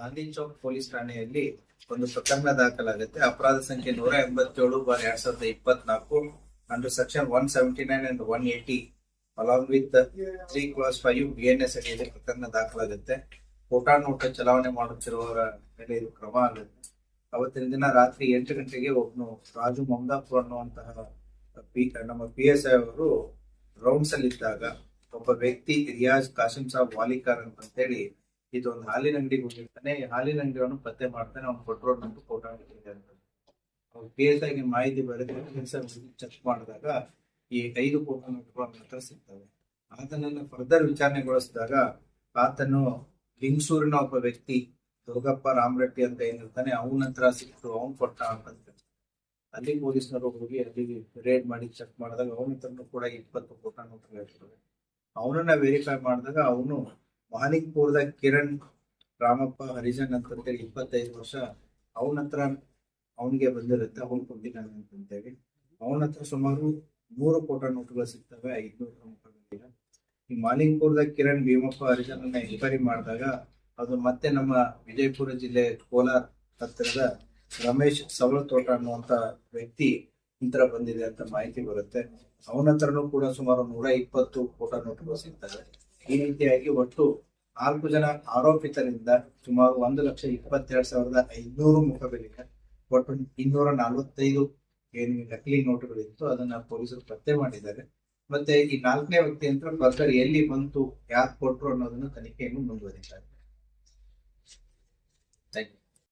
Gandhi Chowk police ಠಾಣೆಯಲ್ಲಿ ಒಂದು ಪ್ರಕರಣ ದಾಖಲಾಗುತ್ತೆ. ಅಪರಾಧ ಸಂಖ್ಯೆ ನೂರ ಎಂಬತ್ತೇಳು ಬಾರ್ ಎರಡ್ ಸಾವಿರದ ಇಪ್ಪತ್ನಾಲ್ಕು under section one seventy nine and one eighty along with three class five B N S ಅಡಿಯಲ್ಲಿ ಪ್ರಕರಣ ದಾಖಲಾಗುತ್ತೆ. ಕೋಟಾ ನೋಟ ಚಲಾವಣೆ ಮಾಡುತ್ತಿರುವವರ ಮೇಲೆ ಇದು ಕ್ರಮ ಆಗುತ್ತೆ. ಅವತ್ತಿನ ದಿನ ರಾತ್ರಿ ಎಂಟು ಗಂಟೆಗೆ ಒಬ್ನು ರಾಜು ಮಮದಾಪುರ್ ಅನ್ನುವಂತಹ ಪಿ, ನಮ್ಮ ಪಿ ಎಸ್ ಐ ಅವರು ರೌಂಡ್ಸ್ ಅಲ್ಲಿ ಇದ್ದಾಗ ಒಬ್ಬ ವ್ಯಕ್ತಿ ರಿಯಾಜ್ ಕಾಸಿಂ ಸಾಬ್ ವಾಲಿಕಾರ್ ಅಂತೇಳಿ ಇದೊಂದು ಹಾಲಿನ ಅಂಗಡಿಗೆ ಹೋಗಿರ್ತಾನೆ, ಈ ಹಾಲಿನ ಅಂಗಡಿಯವನು ಪತ್ತೆ ಮಾಡ್ತಾನೆ, ಅವ್ನು ಕೊಟ್ಟರು ನಂಟು ಫೋಟೋ ಅಂತ ಅವ್ರು ಎಸ್ ಐಗೆ ಮಾಹಿತಿ ಬರೆದು ಚೆಕ್ ಮಾಡಿದಾಗ ಈ ಐದು ಫೋಟೋ ನೋಟ್ಗಳು ಮಾತ್ರ ಸಿಗ್ತವೆ. ಆತನನ್ನು ಫರ್ದರ್ ವಿಚಾರಣೆಗೊಳಿಸಿದಾಗ ಆತನು ಲಿಂಗಸೂರಿನ ಒಬ್ಬ ವ್ಯಕ್ತಿ ದುರ್ಗಪ್ಪ ರಾಮರೆಡ್ಡಿ ಅಂತ ಏನಿರ್ತಾನೆ, ಅವನ ಹತ್ರ ಸಿಕ್ತು, ಅವ್ನು ಕೊಟ್ಟ ಅಂತ ಅಲ್ಲಿ ಪೊಲೀಸ್ನವರು ಹೋಗಿ ಅಲ್ಲಿ ರೇಡ್ ಮಾಡಿ ಚೆಕ್ ಮಾಡಿದಾಗ ಅವನ ಹತ್ರನೂ ಕೂಡ ಇಪ್ಪತ್ತು ಫೋಟೋ ನೋಟ್ಗಳು ಇರ್ತವೆ. ಅವನನ್ನ ವೆರಿಫೈ ಮಾಡಿದಾಗ ಅವನು ಮಾಲಿಕ್ಪುರದ ಕಿರಣ್ ರಾಮಪ್ಪ, ಹರಿಜನ್ ಅಂತಂತೇಳಿ ಇಪ್ಪತ್ತೈದು ವರ್ಷ ಅವನ ಹತ್ರ ಅವನಿಗೆ ಬಂದಿರುತ್ತೆ, ಅವನು ಕೊಟ್ಟಿದ್ದಾನೆ ಹೇಳಿ ಅವನ ಹತ್ರ ಸುಮಾರು ನೂರು ಕೋಟ ನೋಟುಗಳು ಸಿಗ್ತವೆ, ಐದ್ನೂರು ಮುಖಗಳಿಲ್ಲ ಈ ಮಾಲಿಂಗ್ಪುರದ ಕಿರಣ್, ಭೀಮಪ್ಪ ಹರಿಜನ್ ಅನ್ನ ಎನ್ಕ್ವೈರಿ ಮಾಡಿದಾಗ ಅದು ಮತ್ತೆ ನಮ್ಮ ವಿಜಯಪುರ ಜಿಲ್ಲೆ ಕೋಲಾರ ಹತ್ತಿರದ ರಮೇಶ್ ಸವಳ ತೋಟ ಅನ್ನುವಂತ ವ್ಯಕ್ತಿ ಇಂತರ ಬಂದಿದೆ ಅಂತ ಮಾಹಿತಿ ಬರುತ್ತೆ. ಅವನ ಹತ್ರನೂ ಕೂಡ ಸುಮಾರು ನೂರ ಇಪ್ಪತ್ತು ಕೋಟ ನೋಟುಗಳು ಸಿಗ್ತವೆ. ಈ ರೀತಿಯಾಗಿ ಒಟ್ಟು ನಾಲ್ಕು ಜನ ಆರೋಪಿತರಿಂದ ಸುಮಾರು ಒಂದು ಲಕ್ಷ ಇಪ್ಪತ್ತೆರಡು ಸಾವಿರದ ಐನೂರು ಮುಖಬೆಲೆಗೆ ಒಟ್ಟು ಇನ್ನೂರ ನಲವತ್ತೈದು ಏನು ನಕಲಿ ನೋಟುಗಳಿತ್ತು ಅದನ್ನ ಪೊಲೀಸರು ಪತ್ತೆ ಮಾಡಿದ್ದಾರೆ. ಮತ್ತೆ ಈ ನಾಲ್ಕನೇ ವ್ಯಕ್ತಿ ಅಂತ ಬರ್ಗರ್ ಎಲ್ಲಿ ಬಂತು ಯಾಕೆ ಕೊಟ್ರು ಅನ್ನೋದನ್ನ ತನಿಖೆಯನ್ನು ಮುಂದುವರಿಸಿದ್ದಾರೆ ಥ್ಯಾಂಕ್ ಯು